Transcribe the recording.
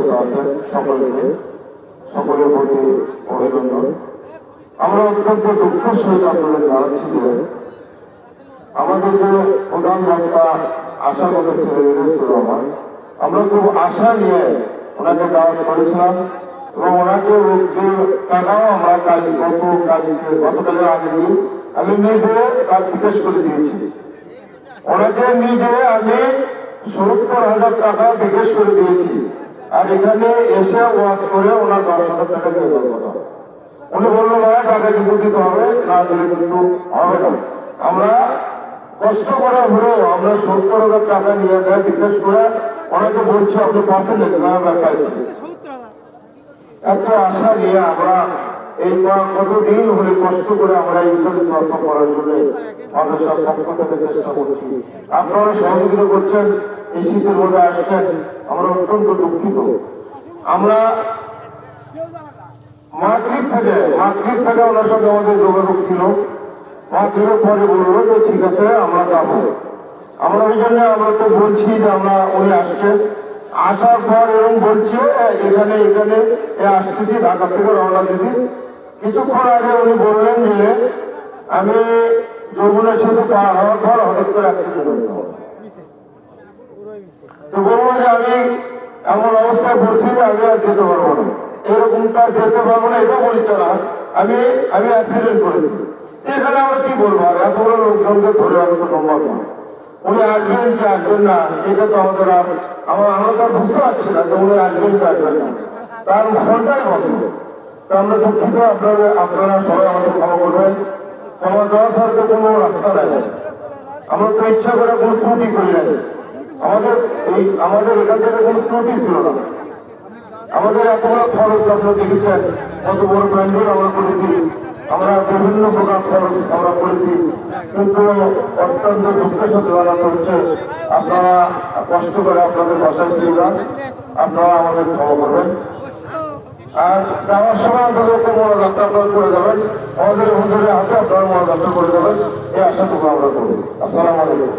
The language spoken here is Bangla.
শ্রোত আছেন সকলকে সকলের প্রতি অভিনন্দন। আমরা অত্যন্ত দুঃখের সহিত আপনাদের জানাচ্ছি যে আমাদের যে প্রধান বক্তা আশা করেছিলেন রহমান। আমরা খুব আশা নিয়ে ওনাকে দাওয়াত করেছিলাম এবং ওনাকে যে টাকাও আমরা কাজ গত কাজকে গতকালের আগে দিন আমি নিজে কাজ বিকাশ করে দিয়েছি। ওনাকে নিজে আমি সত্তর হাজার টাকা বিকাশ করে দিয়েছি। আর এখানে এসে ওয়াশ করে ওনার দশ হাজার টাকা দিয়ে কথা উনি বলল ভাই টাকা কিন্তু দিতে হবে, না দিলে কিন্তু হবে না। আমরা কষ্ট করে হলেও আমরা সত্তর হাজার টাকা নিয়ে দেয় বিকাশ করে ওনাকে বলছি আপনি পাশে নেই না, আমরা পাইছি। এত আশা নিয়ে আমরা এই কতদিন হলে কষ্ট করে আমরা ইনসার্ভিস অর্থ করার জন্য মানুষের পক্ষ থেকে চেষ্টা করছি। আপনারা সহযোগিতা করছেন, এই শীতের মধ্যে আসছেন। আমরা অত্যন্ত দুঃখিত। আমরা মাতৃক থেকে মাতৃক থেকে ওনার সঙ্গে আমাদের যোগাযোগ ছিল। মাতৃকের পরে বলল যে, ঠিক আছে, আমরা যাব। আমরা ওই জন্য আমরা তো বলছি যে, আমরা, উনি আসছেন আসার পর এরকম বলছে এখানে এখানে আসতেছি, ঢাকা থেকে রওনা দিছি। কিছুক্ষণ আগে উনি বললেন যে, আমি যমুনার সাথে পার হওয়ার পর হঠাৎ করে অ্যাক্সিডেন্ট হয়েছে। তো বলব যে আমি এমন অবস্থায় পড়ছি যে আমি আর যেতে পারব না। এরকমটা যেতে পারব না, এটা বলতে না আমি আমি অ্যাক্সিডেন্ট করেছি। এখানে আমরা কি বলব? আর এত বড় লোকজনকে ধরে আমি সম্ভব না। উনি আসবেন কি আসবেন না, এটা তো আমাদের আর আমার, আমরা তো বুঝতে পারছি না যে উনি আসবেন কি আসবেন না। তার ফোনটাই বন্ধ। তো আমরা দুঃখিত, আপনারা আপনারা সবাই আমাদের ক্ষমা করবেন। ক্ষমা দেওয়া ছাড়া তো কোনো রাস্তা নাই। আমরা তো ইচ্ছা করে কোনো ত্রুটি করি নাই। আমাদের এই, আমাদের এখান থেকে কোনো ত্রুটি ছিল না। আমাদের এত বড় খরচ আপনারা দেখেছেন, কত বড় প্যান্ডেল আমরা করেছি। আমরা বিভিন্ন প্রকার খরচ আমরা করেছি। কিন্তু অত্যন্ত দুঃখের সাথে জানাতে হচ্ছে, আপনারা কষ্ট করে আপনাদের বাসায় ফিরে যান, আপনারা আমাদের ক্ষমা করবেন। আর যাওয়ার সময় আপনাদেরকে মনোযাত্রা আপনারা করে যাবেন। আমাদের হুজুরের হাতে আপনারা মনোযাত্রা করে যাবেন। এই আশাটুকু আমরা করি আসসালামু আলাইকুম।